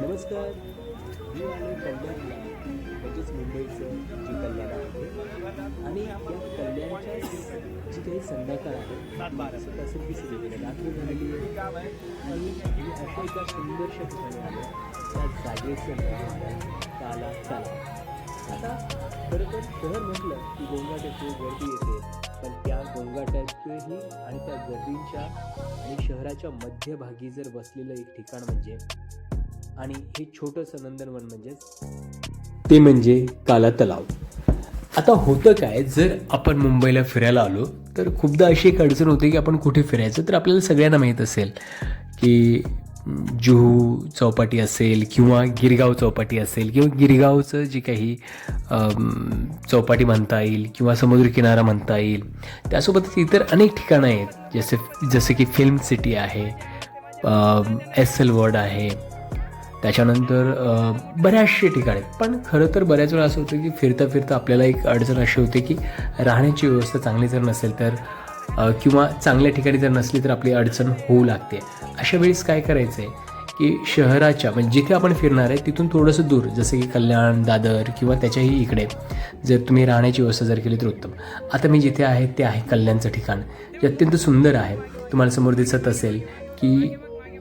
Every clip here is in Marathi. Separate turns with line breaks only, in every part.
नमस्कार. मी आलो कल्याणला म्हणजेच मुंबईचं जे कल्याण आहे. आणि या कल्याणच्या जी काही संध्याकाळ आहे दिसत असेल की सगळीकडे रात्र झालेली आहे. आणि मी अशा एका सुंदरशा ठिकाणी आलो त्या जागेचं नाव आहे काला तलाव. आता खरं तर शहर म्हटलं की गोंगाट येते गर्दी येते. पण त्या गोंगाटातही आणि त्या गर्दींच्या आणि शहराच्या मध्यभागी जर बसलेलं एक ठिकाण म्हणजे आणि हे छोटंसं नंदनवन म्हणजेच ते म्हणजे काला तलाव. आता होतं काय जर आपण मुंबईला फिरायला आलो तर खूपदा अशी एक अडचण होते की आपण कुठे फिरायचं तर आपल्याला सगळ्यांना माहीत असेल की जुहू चौपाटी असेल किंवा गिरगाव चौपाटी असेल किंवा गिरगावचं जे काही चौपाटी म्हणता येईल किंवा समुद्रकिनारा म्हणता येईल त्यासोबतच इतर अनेक ठिकाणं आहेत. जसे जसे की फिल्म सिटी आहे एस एल वर्ड आहे त्याच्यानंतर बऱ्याचशे ठिकाणी. पण खरं तर बऱ्याच वेळा असं होतं की फिरता फिरता आपल्याला एक अडचण अशी होते की राहण्याची व्यवस्था चांगली जर नसेल तर किंवा चांगल्या ठिकाणी जर नसली तर आपली अडचण होऊ लागते. अशा वेळेस काय करायचं आहे की शहराच्या म्हणजे जिथे आपण फिरणार आहे तिथून थोडंसं दूर जसं की कल्याण दादर किंवा त्याच्याही इकडे जर तुम्ही राहण्याची व्यवस्था जर केली तर उत्तम. आता मी जिथे आहे ते आहे कल्याणचं ठिकाण जे अत्यंत सुंदर आहे. तुम्हाला समोर दिसत असेल की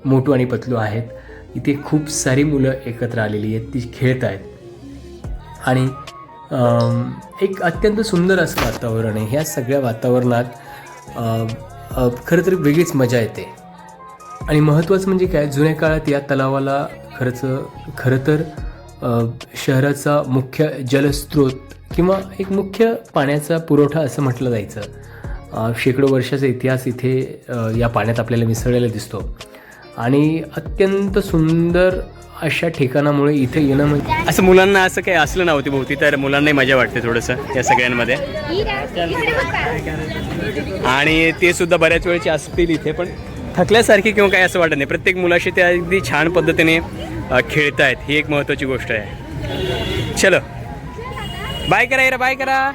मोटू आणि पतलू आहेत. इथे खूप सारी मुलं एकत्र आलेली आहेत ती खेळत आहेत. आणि एक अत्यंत सुंदर असं वातावरण आहे. ह्या सगळ्या वातावरणात खरं तर वेगळीच मजा येते. आणि महत्त्वाचं म्हणजे काय जुन्या काळात या तलावाला खरंच खरं तर शहराचा मुख्य जलस्रोत किंवा एक मुख्य पाण्याचा पुरवठा असं म्हटलं जायचं. शेकडो वर्षाचा इतिहास इथे या पाण्यात आपल्याला मिसळलेला दिसतो. आणि अत्यंत सुंदर अशा ठिकाणामुळे इथे येणं म्हणजे
असं मुलांना असं काही असलं नव्हती भोवती तर मुलांनाही मजा वाटते थोडंसं या सगळ्यांमध्ये. आणि ते सुद्धा बऱ्याच वेळचे असतील इथे पण थकल्यासारखी किंवा काय असं वाटत नाही. प्रत्येक मुलाशी ते अगदी छान पद्धतीने खेळतायत. ही एक महत्त्वाची गोष्ट आहे. चलो. बाय करा इरा बाय करा.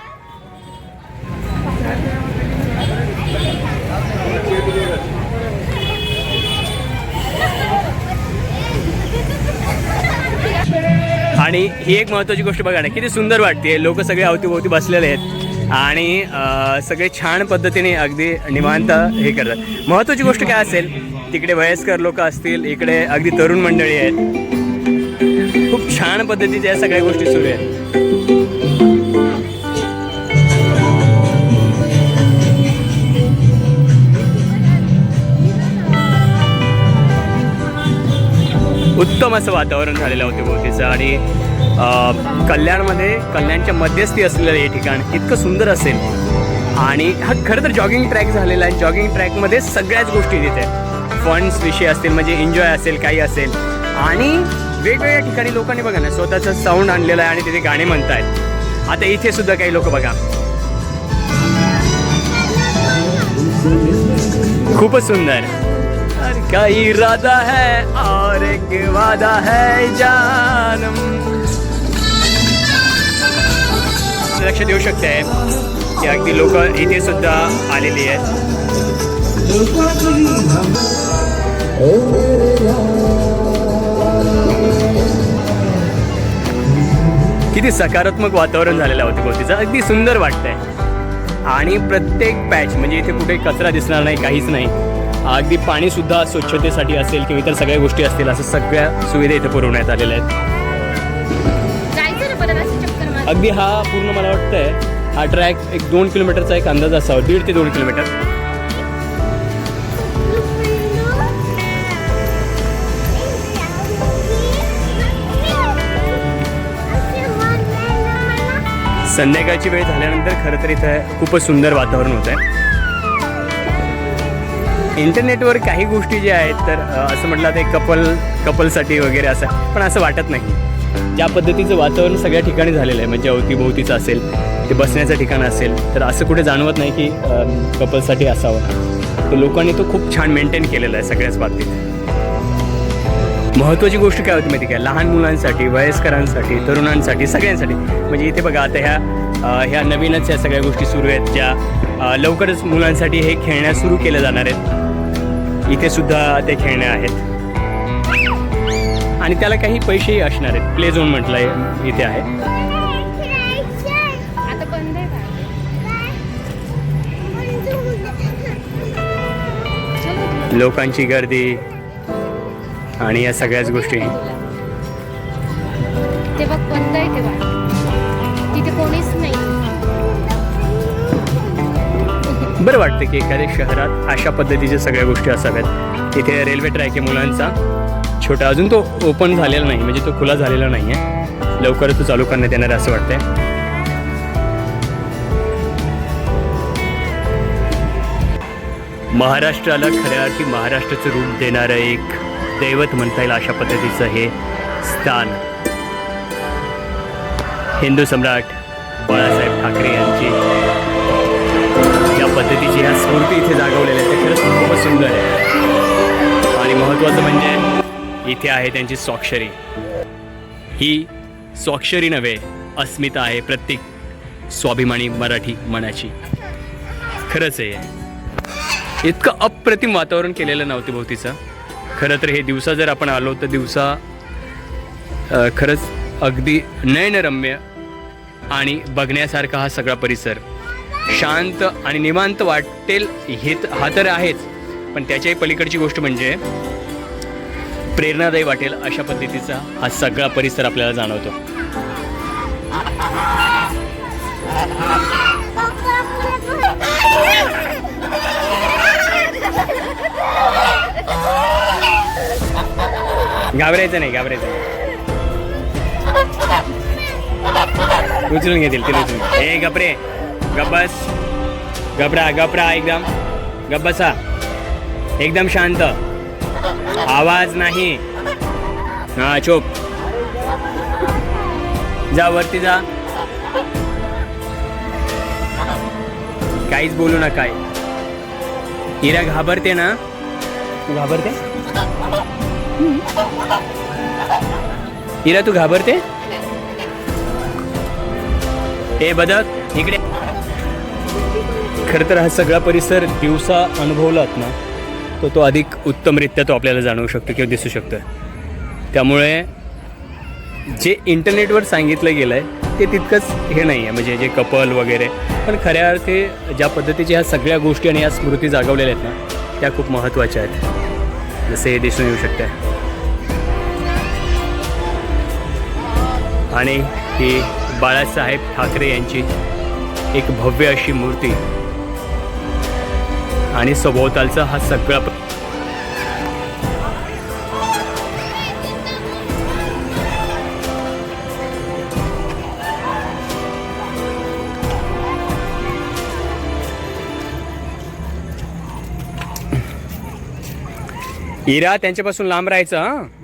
आणि ही एक महत्त्वाची गोष्ट बघा ना किती सुंदर वाटते लोक सगळे अवतीभोवती बसलेले आहेत. आणि सगळे छान पद्धतीने अगदी निवांत हे करतात. महत्त्वाची गोष्ट काय असेल तिकडे वयस्कर लोक असतील इकडे अगदी तरुण मंडळी आहेत. खूप छान पद्धतीच्या या सगळ्या गोष्टी सुरू आहेत. उत्तम असं वातावरण झालेलं होतं भोवतीचं आणि कल्याणमध्ये कल्याणच्या मध्यस्थी असलेलं हे ठिकाण इतकं सुंदर असेल. आणि हा खरं तर जॉगिंग ट्रॅक झालेला आहे. जॉगिंग ट्रॅकमध्ये सगळ्याच गोष्टी तिथे. फंड्स विषय असतील म्हणजे एन्जॉय असेल काही असेल. आणि वेगवेगळ्या ठिकाणी लोकांनी बघा ना स्वतःचं साऊंड आणलेलं आहे आणि तिथे गाणे म्हणतायत. आता इथे सुद्धा काही लोक बघा. खूपच सुंदर. का इरादा है और एक वादा है जानम लक्ष देऊ शकते की अगदी लोक इथे सुद्धा आलेली आहेत. किती सकारात्मक वातावरण झालेलं होतं भोवतीचं अगदी सुंदर वाटतंय. आणि प्रत्येक पॅच म्हणजे इथे कुठे कचरा दिसणार नाही काहीच नाही. अगदी पाणी सुद्धा स्वच्छतेसाठी असेल किंवा इतर सगळ्या गोष्टी असतील असं सगळ्या सुविधा इथे पुरवण्यात आलेल्या आहेत. अगदी हा पूर्ण मला वाटतंय हा ट्रॅक एक दोन किलोमीटरचा एक अंदाज असावा दीड ते दोन किलोमीटर. संध्याकाळची वेळ झाल्यानंतर खरं तर इथं खूपच सुंदर वातावरण होतं आहे इंटरनेटवर काही गोष्टी ज्या आहेत तर असं म्हटलं ते कपल कपलसाठी वगैरे असं. पण असं वाटत नाही. ज्या पद्धतीचं वातावरण सगळ्या ठिकाणी झालेलं आहे म्हणजे अवतीभोवतीचं असेल ते बसण्याचं ठिकाण असेल तर असं कुठे जाणवत नाही की कपलसाठी असावं. तर लोकांनी तो खूप छान मेंटेन केलेला आहे सगळ्याच बाबतीत. महत्त्वाची गोष्ट काय होती माहिती काय लहान मुलांसाठी वयस्करांसाठी तरुणांसाठी सगळ्यांसाठी. म्हणजे इथे बघा आता ह्या ह्या नवीनच ह्या सगळ्या गोष्टी सुरू आहेत ज्या लवकरच मुलांसाठी हे खेळण्या सुरू केल्या जाणार आहेत. इथे सुद्धा ते खेळण्या आहेत. आणि त्याला काही पैसेही असणार आहेत. प्ले झोन म्हटलंय इथे आहे. लोकांची गर्दी आणि या सगळ्याच गोष्टी.
ते बघ बंद आहे ते
बरं वाटतं की एखाद्या शहरात अशा पद्धतीच्या सगळ्या गोष्टी असाव्यात. इथे रेल्वे ट्रॅक आहे मुलांचा. छोटा अजून तो ओपन झालेला नाही म्हणजे तो खुला झालेला नाही आहे लवकरच तो चालू करण्यात येणार असं वाटतंय. महाराष्ट्राला खऱ्या अर्थी महाराष्ट्राचं रूप देणारं एक दैवत म्हणता येईल अशा पद्धतीचं हे स्थान. हिंदू सम्राट बाळासाहेब ठाकरे यांची त्या स्फूर्ती इथे जागवलेल्या आहेत. ते खरंच खूपच सुंदर आहे. आणि महत्त्वाचं म्हणजे इथे आहे त्यांची स्वाक्षरी. ही स्वाक्षरी नव्हे अस्मिता आहे प्रत्येक स्वाभिमानी मराठी मनाची. खरंच आहे. इतकं अप्रतिम वातावरण केलेलं नव्हतं भोवतीचं खरं तर हे दिवसा जर आपण आलो तर दिवसा खरंच अगदी नयनरम्य आणि बघण्यासारखा हा सगळा परिसर शांत आणि निवांत वाटेल हे हा तर आहेच. पण त्याच्याही पलीकडची गोष्ट म्हणजे प्रेरणादायी वाटेल अशा पद्धतीचा हा सगळा परिसर आपल्याला जाणवतो. घाबरायचं नाही घाबरायचं नाही. उचलून घेतील ते उचलून. हे घाबरे गब्बस. गबरा गपरा एकदम. गब्बसा. एकदम शांत. आवाज नाही. हा चोप. जा वरती जा. काहीच बोलू नका. इरा घाबरते ना? तू घाबरते? इरा तू घाबरते? ए बदक इकडे. खरं तर हा सगळा परिसर दिवसा अनुभवलात ना तो तो अधिक उत्तमरित्या तो आपल्याला जाणवू शकतो किंवा दिसू शकतो त्यामुळे जे इंटरनेटवर सांगितलं गेलं आहे ते तितकंच हे नाही आहे म्हणजे जे कपल वगैरे पण खऱ्या अर्थी ज्या पद्धतीच्या ह्या सगळ्या गोष्टी आणि या स्मृती जागवलेल्या आहेत ना त्या खूप महत्त्वाच्या आहेत. जसे हे दिसून येऊ शकते आणि ही बाळासाहेब ठाकरे यांची एक भव्य अशी मूर्ती आणि सभोवतालचा हा सगळा इरा त्यांच्यापासून लांब राहायचं हां?